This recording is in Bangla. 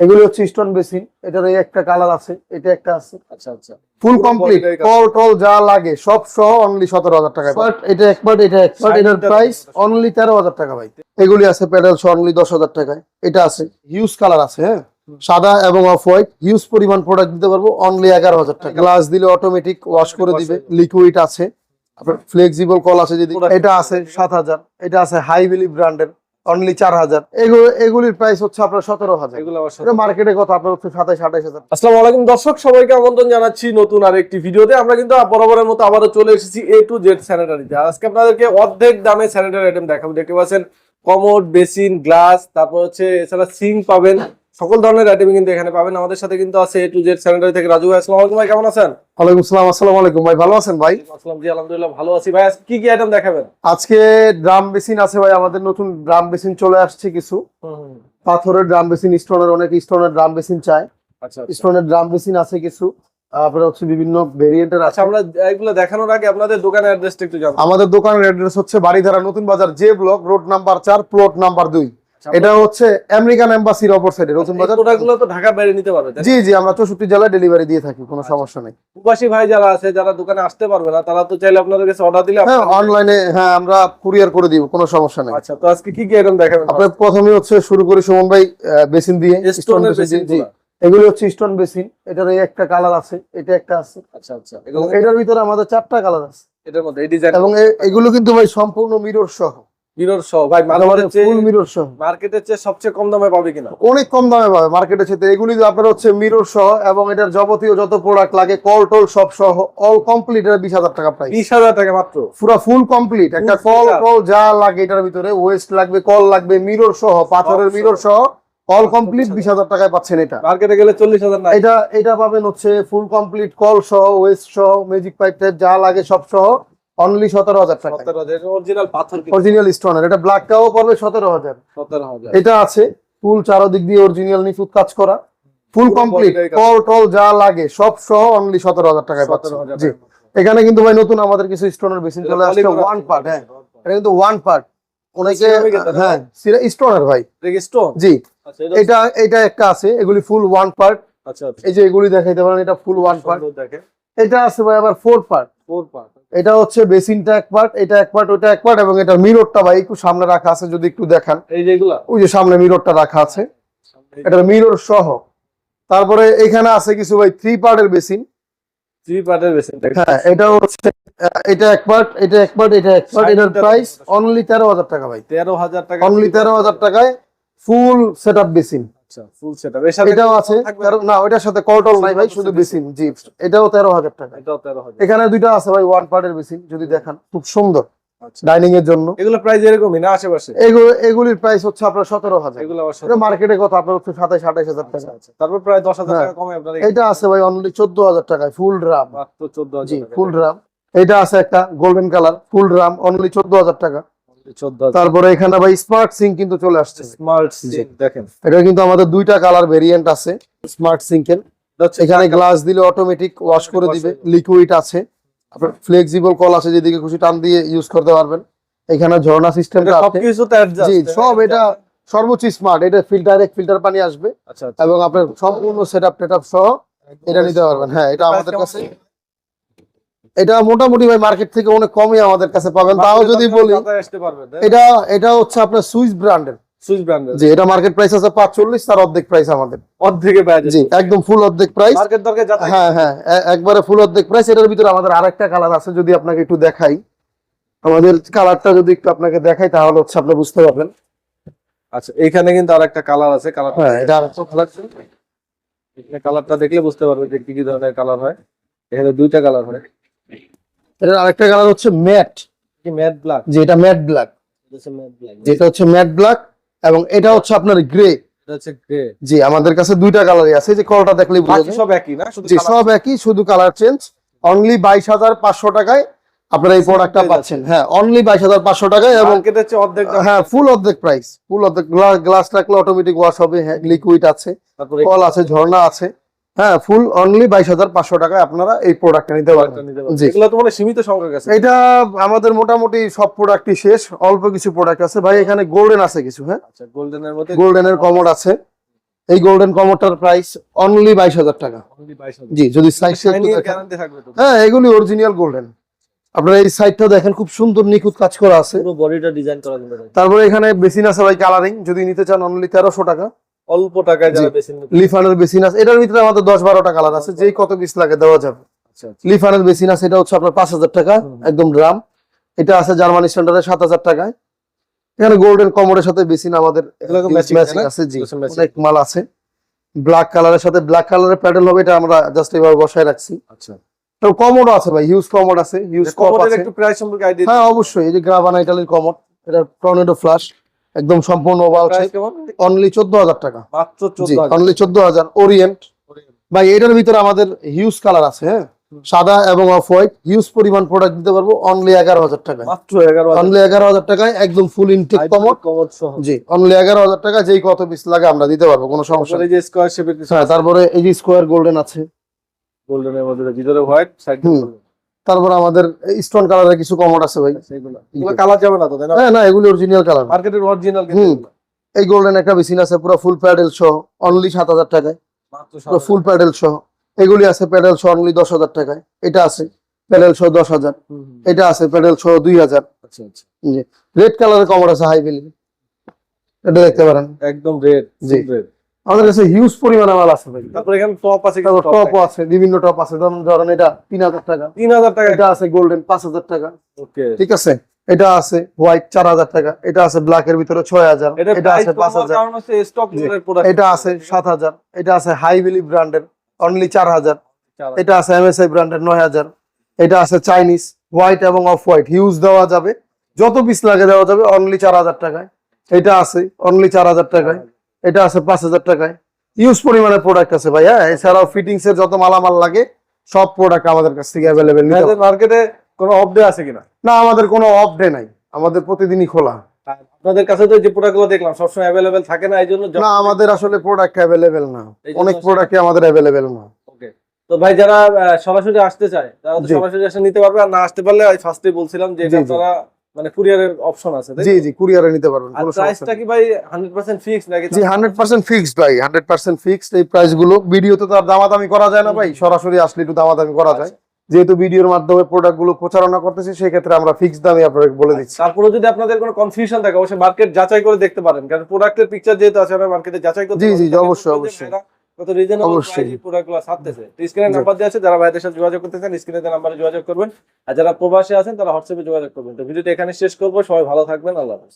এগুলি হচ্ছে স্টোন বেসিন এটার এই একটা কালার আছে এটা একটা আছে। আচ্ছা আচ্ছা। ফুল কমপ্লিট কল টল যা লাগে সব সহ অনলি সতেরো হাজার টাকা এটা এক পার্ট এটা এক পার্ট এটার প্রাইস অনলি তেরো হাজার টাকা ভাই। এগুলি আছে প্যাডেল সহ অনলি দশ হাজার টাকায়। এটা আছে হিউজ কালার আছে হ্যাঁ? সাদা এবং অফ হোয়াইট হিউজ পরিমাণ প্রোডাক্ট দিতে পারব অনলি এগারো হাজার টাকা। গ্লাস দিলে অটোমেটিক ওয়াশ করে দিবে লিকুইড আছে। আপনার ফ্লেক্সিবল কল আছে যদি। এটা আছে সাত হাজার। এটা আছে হাই ভ্যালি ব্র্যান্ডের অনলি চার হাজার। এগুলো এগুলির প্রাইস হচ্ছে আপনার সতেরো হাজার। মার্কেটে কত আপনার হচ্ছে সাতাইশ আঠাইশ হাজার। আসসালামু আলাইকুম দর্শক সবাইকে আমন্ত্রণ জানাচ্ছি নতুন আরেকটি ভিডিওতে। আমরা কিন্তু বরাবরের মতো আবারও চলে এসেছি এ টু জেড স্যানিটারিতে আজকে আপনাদেরকে অর্ধেক দামে স্যানিটারি আইটেম দেখাবো। দেখতে পাচ্ছেন কমোড বেসিন গ্লাস তারপর হচ্ছে এছাড়া সিং পাবেন। সকল ধরনের আইটেম কিন্তু এখানে পাবেন। আমাদের সাথে কিন্তু আছে এ টু জেড স্যানিটারি থেকে রাজু ভাই। আসসালামু আলাইকুম ভাই কেমন আছেন? ওয়ালাইকুম সালাম আসসালামু আলাইকুম ভাই ভালো আছেন ভাই? আসসালাম জি আলহামদুলিল্লাহ ভালো আছি। ভাই আজকে কি কি আইটেম দেখাবেন? আজকে ড্রাম বেসিন আছে ভাই আমাদের নতুন ড্রাম বেসিন চলে আসছে কিছু। পাথরের ড্রাম বেসিন স্টোনের অনেক স্টোনের ড্রাম বেসিন চায় আচ্ছা। স্টোনের ড্রাম বেসিন আছে কিছু। তারপরে হচ্ছে বিভিন্ন ভেরিয়েন্টের আছে আচ্ছা আমরা এগুলো দেখানোর আগে আপনাদের দোকানের অ্যাড্রেসটা একটু জানব। আমাদের দোকানের অ্যাড্রেস হচ্ছে Baridhara Notun Bazar J block road number চার প্লট নাম্বার দুই। এটা হচ্ছে আমেরিকান এম্বাসির অপর সাইডে নতুন বাজার। প্রোডাক্টগুলো তো ঢাকা বাইরে নিতে পারবে জি জি আমরা চৌষট্টি জেলায় ডেলিভারি দিয়ে থাকি কোনো সমস্যা নেই। প্রবাসী ভাই যারা আছে যারা দোকানে আসতে পারবে না তারা তো চাইলে আপনাদের কাছে অর্ডার দিলে হ্যাঁ অনলাইনে হ্যাঁ আমরা কুরিয়ার করে দিব কোনো সমস্যা নেই। আচ্ছা তো আজকে কি কি আইটেম দেখাবেন আপনার প্রথমে হচ্ছে শুরু করি সুমন ভাই বেসিন দিয়ে basin বেসিন জি। এগুলো হচ্ছে স্টোন বেসিন এটার এই একটা কালার আছে এটা একটা আছে। আচ্ছা আচ্ছা এবং এটার ভিতরে আমাদের চারটা কালার আছে। এটার মধ্যে এই ডিজাইন এবং এগুলো কিন্তু ভাই সম্পূর্ণ মিরর সহ। মিরর সহ। ভাই মার্কেটের চেয়ে ফুল মিরর সহ মার্কেটের চেয়ে সবচেয়ে কম দামে পাবে কিনা? অনেক কম দামে পাবে মার্কেটের এগুলি আপনার হচ্ছে মিরর সহ এবং এটার যাবতীয় যত প্রোডাক্ট লাগে কল টল সব সহ অল কমপ্লিট এটা বিশ হাজার টাকা প্রাইস বিশ হাজার টাকা মাত্র? পুরো ফুল কমপ্লিট একটা কল টল যা লাগে এটার ভিতরে ওয়েস্ট লাগবে কল লাগবে মিরর সহ পাথরের মিরর সহ। অল কমপ্লিট বিশ হাজার টাকায় পাচ্ছেন এটা। মার্কেটে গেলে চল্লিশ হাজার না এটা এটা পাবেন হচ্ছে ফুল কমপ্লিট কল সহ ওয়েস্ট সহ ম্যাজিক পাইপ টাইপ যা লাগে সব সহ। অনলি সতেরো হাজার টাকা। অরিজিনাল পাথর অরিজিনাল স্টোনের এটা ব্ল্যাকটাও পড়বে সতেরো হাজার। সতেরো হাজার। এটা আছে ফুল চারোদিক দিয়ে অরিজিনাল নিখুঁত কাজ করা। ফুল কমপ্লিট কল টল যা লাগে সব সহ অনলি সতেরো হাজার টাকায় পাচ্ছেন জি। এখানে কিন্তু ভাই নতুন আমাদের কিছু স্টোনের বেসিন চলে আসছে ওয়ান পার্ট হ্যাঁ। এটা কিন্তু ওয়ান পার্ট অনেকে Ceramic এটা না? হ্যাঁ স্টোনের ভাই। stone? জি। আচ্ছা এটা এটা একটা আছে এগুলি ফুল ওয়ান পার্ট আচ্ছা এই যে এগুলি দেখাইতে পারেন এটা ফুল ওয়ান পার্ট এটা আছে ভাই আবার ফোর পার্ট ফোর পার্ট এটা হচ্ছে বেসিনটা এক পার্ট এটা এক পার্ট ওটা এক পার্ট এবং এটা মিররটা ভাই একটু সামনে রাখা আছে যদি একটু দেখান। এই যেগুলা ওই যে সামনে মিররটা রাখা আছে। এটা মিরর সহ। তারপরে এখানে আছে কিছু ভাই থ্রি পার্টের বেসিন। থ্রি পার্টের বেশি হ্যাঁ এটা হচ্ছে এটা এক পার্ট এটা এক পার্ট এটা এক পার্ট এটার প্রাইস অনলি তেরো হাজার টাকা ভাই। তেরো হাজার টাকা অনলি তেরো হাজার টাকায় ফুল সেট আপ বেসিন। আচ্ছা ফুল সেটআপ এর সাথে এটাও আছে না সাথে কলটল নাই ভাই শুধু বেসিন জি এটাও তেরো হাজার টাকা। এটাও এখানে দুইটা আছে ভাই ওয়ান পার্টের বেসিন যদি দেখান খুব সুন্দর আচ্ছা। ডাইনিং এর জন্য। এগুলো প্রাইস এরকমই না আশেপাশে? এগুলো এগুলির প্রাইস হচ্ছে আপনার সতেরো হাজার। এগুলো আবার এটা মার্কেটে কত আপনার হচ্ছে হাজার আচ্ছা, টাকা। আচ্ছা। তারপর প্রায় দশ হাজার হ্যাঁ। টাকা কমে আপনার এটা আছে ভাই অনলি চোদ্দ হাজার টাকায় ফুল ড্রাম মাত্র চোদ্দ হাজার ফুল ড্রাম এটা আছে একটা golden colour full drum only চোদ্দ হাজার টাকা। তারপরে এখানে ভাই স্মার্ট সিঙ্ক কিন্তু চলে আসছে। স্মার্ট জি। দেখেন। এটা কিন্তু আমাদের দুইটা কালার ভেরিয়েন্ট আছে। স্মার্ট সিঙ্কের এটা এখানে গ্লাস দিলে অটোমেটিক ওয়াশ করে দিবে। লিকুইড আছে। আপনার ফ্লেক্সিবল কল আছে যেদিকে খুশি টান দিয়ে ইউজ করতে পারবেন। এখানে ঝর্ণা সিস্টেমটা আছে সবকিছুতে adjust, জি সব এটা সর্বোচ্চ স্মার্ট এটা ফিল্টার এক ফিল্টার পানি আসবে। আচ্ছা আচ্ছা। এবং আপনার সম্পূর্ণ সেটআপ টেটআপ সহ এটা নিতে পারবেন। হ্যাঁ এটা আমাদের কাছে এটা মোটামুটি ভাই মার্কেট থেকে অনেক কমই আমাদের কাছে পাবেন। তাও যদি বলি? এটা এটা হচ্ছে আপনার সুইস ব্র্যান্ডের সুইস ব্র্যান্ডের জি এটা মার্কেট প্রাইস আছে পাঁচচল্লিশ তার অর্ধেক প্রাইস আমাদের। অর্ধেকে বাইরে জি একদম ফুল অর্ধেক প্রাইস মার্কেট দরকার যাতায়াত হ্যাঁ হ্যাঁ একবারে ফুল অর্ধেক প্রাইস এটার ভিতরে আমাদের আরেকটা কালার আছে যদি আপনাকে একটু দেখাই। আমাদের কালারটা যদি একটু আপনাকে দেখাই তাহলে হচ্ছে আপনি বুঝতে পারবেন। আচ্ছা এখানে কিন্তু আরেকটা কালার আছে কালার হ্যাঁ এটা আরেকটা কালার কালারটা দেখলে বুঝতে পারবে যে কি কি ধরনের কালার হয়। এখানে দুইটা কালার হয়। এটার আরেকটা কালার হচ্ছে ম্যাট ম্যাট ব্ল্যাক এটা ম্যাট ব্ল্যাক যেটা হচ্ছে ম্যাট ব্ল্যাক এবং এটা হচ্ছে আপনার গ্রে এটা হচ্ছে জি আমাদের কাছে দুইটা কালারই আছে যে কলটা দেখলেই বুঝা যায়। সব একই না? শুধু জি সব একই শুধু কালার চেঞ্জ অনলি বাইশ হাজার পাঁচশো টাকায় আপনারা এই প্রোডাক্টটা পাচ্ছেন। হ্যাঁ অনলি বাইশ হাজার পাঁচশো টাকায় এবং মার্কেটের চেয়ে অর্ধেক হ্যাঁ ফুল অর্ধেক প্রাইস ফুল অর্ধেক গ্লাস রাখলে অটোমেটিক ওয়াশ হবে হ্যাঁ লিকুইড আছে। তারপরে কল আছে ঝর্ণা আছে। হ্যাঁ ফুল অনলি বাইশ হাজার পাঁচশো টাকায় আপনারা এই প্রোডাক্টটা নিতে পারবেন। এগুলো তো মানে সীমিত সংখ্যক আছে। এটা আমাদের মোটামুটি সব প্রোডাক্টই শেষ অল্প কিছু প্রোডাক্ট আছে। ভাই এখানে গোল্ডেন আছে কিছু হ্যাঁ? আচ্ছা গোল্ডেনের মধ্যে গোল্ডেনের কমোড আছে। এই গোল্ডেন প্রাইস অনলি বাইশ হাজার টাকা। জি যদি সাইজ হ্যাঁ এগুলি অরিজিনাল গোল্ডেন আপনারা এই সাইডটা দেখেন খুব সুন্দর নিখুঁত কাজ করা আছে। পুরো বডিটা ডিজাইন করা তারপরে এখানে বেসিন আছে ভাই কালারিং যদি নিতে চান অনলি তেরোশো টাকা। অল্প টাকায় যারা বেশি নিতে লিফানের বেসিন আছে। এটার ভিতরে আমাদের দশ বারোটা কালার আছে। যেই কত পিস লাগে দেওয়া যাবে। আচ্ছা আচ্ছা। লিফানের বেসিন আছে এটা হচ্ছে আপনার পাঁচ হাজার টাকা একদম ড্রাম। এটা আছে জার্মানি স্ট্যান্ডার্ডে সাত হাজার টাকায়। এখানে গোল্ডেন কমোডের সাথে বেসিন আমাদের? আছে জি। অনেক মাল আছে। ব্ল্যাক কালারের সাথে ব্ল্যাক কালারের প্যাডেল হবে এটা আমরা জাস্ট এভাবে বসায় রাখছি। আচ্ছা। তো কমোড আছে ভাই হিউজ কমোড আছে হিউজ কপ কমোডের আছে। একটু প্রাইস সম্পর্কে আইডিয়া হ্যাঁ অবশ্যই। এই যে গ্রাভানা ইটালির কমোড এটা টর্নেডো ফ্লাশ একদম সম্পূর্ণ ওভাল প্রাইস অনলি চোদ্দ হাজার টাকা। মাত্র 14000 অনলি চোদ্দ হাজার ওরিয়েন্ট ভাই এটার ভিতরে আমাদের হিউজ কালার আছে হ্যাঁ? সাদা এবং অফ হোয়াইট হিউজ পরিমাণ প্রোডাক্ট দিতে পারব অনলি এগারো হাজার টাকায়। মাত্র 11000 অনলি এগারো হাজার টাকায় একদম ফুল ইনটেক সহ। জি অনলি এগারো হাজার টাকা যেই কত পিস লাগে আমরা দিতে পারব কোনো সমস্যা নেই। যে স্কয়ার কিছু হ্যাঁ তারপরে এই যে স্কোয়ার গোল্ডেন আছে। গোল্ডেনের মধ্যে ভিতরে হোয়াইট সাইড। তারপরে আমাদের স্টোন কালারের কিছু কমোড আছে ভাই। এগুলো কালার যাবে না তো তাই না? হ্যাঁ না এগুলি অরিজিনাল কালার মার্কেটের অরিজিনাল। এই গোল্ডেন একটা বেসিন আছে পুরো ফুল প্যাডেল সহ অনলি সাত হাজার টাকায়। পুরো ফুল প্যাডেল সহ। এগুলি আছে প্যাডেল সহ অনলি দশ হাজার টাকায়। এটা আছে প্যাডেল সহ দশ হাজার। এটা আছে প্যাডেল সহ দুই হাজার। রেড কালারের কমর আছে হাই বিলি এটা দেখতে পারেন। একদম রেড জি। রেড আমাদের কাছে হিউজ পরিমাণে মাল আছে ভাই। তারপরে এখানে টপ আছে টপও আছে বিভিন্ন টপ আছে। ধরুন ধরেন এটা তিন হাজার টাকা। 3000 টাকা। এটা আছে গোল্ডেন পাঁচ হাজার টাকা। ওকে। ঠিক আছে? এটা আছে হোয়াইট চার হাজার টাকা। এটা আছে ব্ল্যাক এর ভিতরে ছয় হাজার। এটা আছে পাঁচ হাজার। এটা আছে সাত হাজার। এটা আছে হাই বিলি ব্র্যান্ডের অনলি চার হাজার। এটা আছে এমএসআই ব্র্যান্ডের নয় হাজার। এটা আছে চাইনিজ হোয়াইট এবং অফ হোয়াইট হিউজ দেওয়া যাবে। যত পিস লাগে দেওয়া যাবে অনলি চার হাজার টাকায়। এটা আছে অনলি চার হাজার টাকায়। এটা আছে পাঁচ হাজার টাকায়। ইউজ পরিমাণে প্রোডাক্ট আছে ভাই হ্যাঁ এছাড়াও ফিটিংস এর যত মালামাল লাগে সব প্রোডাক্ট আমাদের কাছ থেকে অ্যাভেলেবেল মার্কেটে কোনো অফ ডে আছে কিনা? না আমাদের কোনো অফ ডে নাই। আমাদের প্রতিদিনই খোলা। আপনাদের কাছে তো যে প্রোডাক্টগুলো দেখলাম সবসময় অ্যাভেলেবেল থাকে না এই জন্য না আমাদের আসলে প্রোডাক্ট অ্যাভেলেবেল না। অনেক প্রোডাক্টই আমাদের অ্যাভেলেবেল না। ওকে তো ভাই যারা সরাসরি আসতে চায় তারা তো সরাসরি এসে নিতে পারবে আর না আসতে পারলে ফার্স্টে বলছিলাম যে মানে কুরিয়ারের অপশন আছে জি জি কুরিয়ারে নিতে পারবেন কোনো প্রাইসটা কি ভাই 100% ফিক্স নাকি? জি হান্ড্রেড পার্সেন্ট ফিক্সড ভাই হান্ড্রেড পার্সেন্ট ফিক্সড এই প্রাইসগুলো। ভিডিওতে তো আর দামাদামি করা যায় না ভাই সরাসরি আসলে একটু দামাদামি করা যায়। যেহেতু ভিডিওর মাধ্যমে প্রোডাক্টগুলো প্রচারণা করতেছি সেই ক্ষেত্রে আমরা ফিক্সড দামে আপনাকে বলে দিচ্ছি। তারপরে যদি আপনাদের কোনো কনফিউশন থাকে অবশ্যই মার্কেট যাচাই করে দেখতে পারেন কারণ প্রোডাক্টের পিকচার যেহেতু আছে আমরা মার্কেটে যাচাই করতে জি, জি, অবশ্যই, অবশ্যই। কত রিজনেবল অবশ্যই। প্রাইসে প্রোডাক্টগুলো ছাড়তেছে। স্ক্রিনে নাম্বার দেওয়া আছে যারা ভাইদের সাথে যোগাযোগ করতে চান স্ক্রিনে নাম্বারে যোগাযোগ করবেন। আর যারা প্রবাসে আছেন তারা হোয়াটসঅ্যাপে যোগাযোগ করবেন। তো ভিডিওটা এখানে শেষ করব। সবাই ভালো থাকবেন। আল্লাহ হাফেজ।